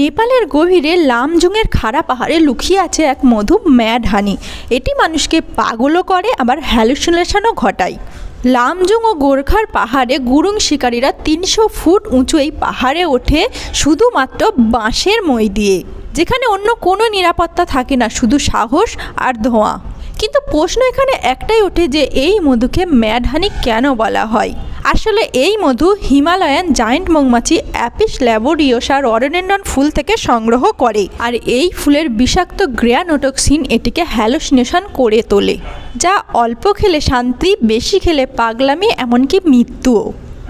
নেপালের গভীরে লামজুংয়ের খাড়া পাহাড়ে লুকিয়ে আছে এক মধু ম্যাড হানি এটি মানুষকে পাগলও করে, আবার হ্যালুসিনেশনও ঘটায়। লামজুং ও গোর্খার পাহাড়ে গুরুং শিকারীরা তিনশো ফুট উঁচু এই পাহাড়ে ওঠে শুধুমাত্র বাঁশের মই দিয়ে, যেখানে অন্য কোনো নিরাপত্তা থাকে না, শুধু সাহস আর ধোঁয়া। কিন্তু প্রশ্ন এখানে একটাই ওঠে যে, এই মধুকে ম্যাড হানি কেন বলা হয়? আসলে এই মধু হিমালয়ান জায়েন্ট মৌমাছি অ্যাপিস ল্যাবোরিওসার অরনেন্ডন ফুল থেকে সংগ্রহ করে আর এই ফুলের বিষাক্ত গ্রেয়ানোটক্সিন এটিকে হ্যালোসিনেশন করে তোলে, যা অল্প খেলে শান্তি, বেশি খেলে পাগলামি, এমনকি মৃত্যুও।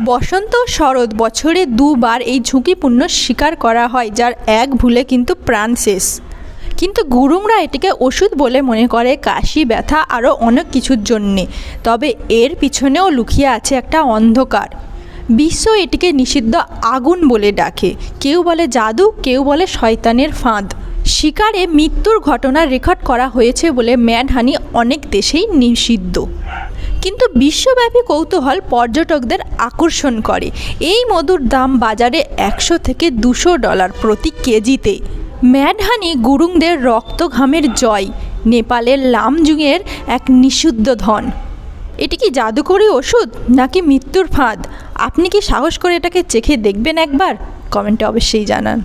বসন্ত শরৎ বছরে দুবার এই ঝুঁকিপূর্ণ শিকার করা হয়, যার এক ভুলে কিন্তু প্রাণ শেষ। কিন্তু গুরুংরা এটিকে ওষুধ বলে মনে করে, কাশি, ব্যথা আরও অনেক কিছুর জন্যে। তবে এর পিছনেও লুকিয়ে আছে একটা অন্ধকার। বিশ্ব এটিকে নিষিদ্ধ আগুন বলে ডাকে। কেউ বলে জাদু, কেউ বলে শয়তানের ফাঁদ। শিকারে মৃত্যুর ঘটনা রেকর্ড করা হয়েছে বলে ম্যাডহানি অনেক দেশেই নিষিদ্ধ। কিন্তু বিশ্বব্যাপী কৌতূহল পর্যটকদের আকর্ষণ করে। এই মধুর দাম বাজারে একশো থেকে দুশো ডলার প্রতি কেজিতে। ম্যাডহানি গুরুংদের রক্ত ঘামের জয়, নেপালের লামজুংয়ের এক নিষিদ্ধ ধন। এটি কি জাদুকরি ওষুধ নাকি মৃত্যুর ফাঁদ? আপনি কি সাহস করে এটাকে চেখে দেখবেন একবার? কমেন্টে অবশ্যই জানান।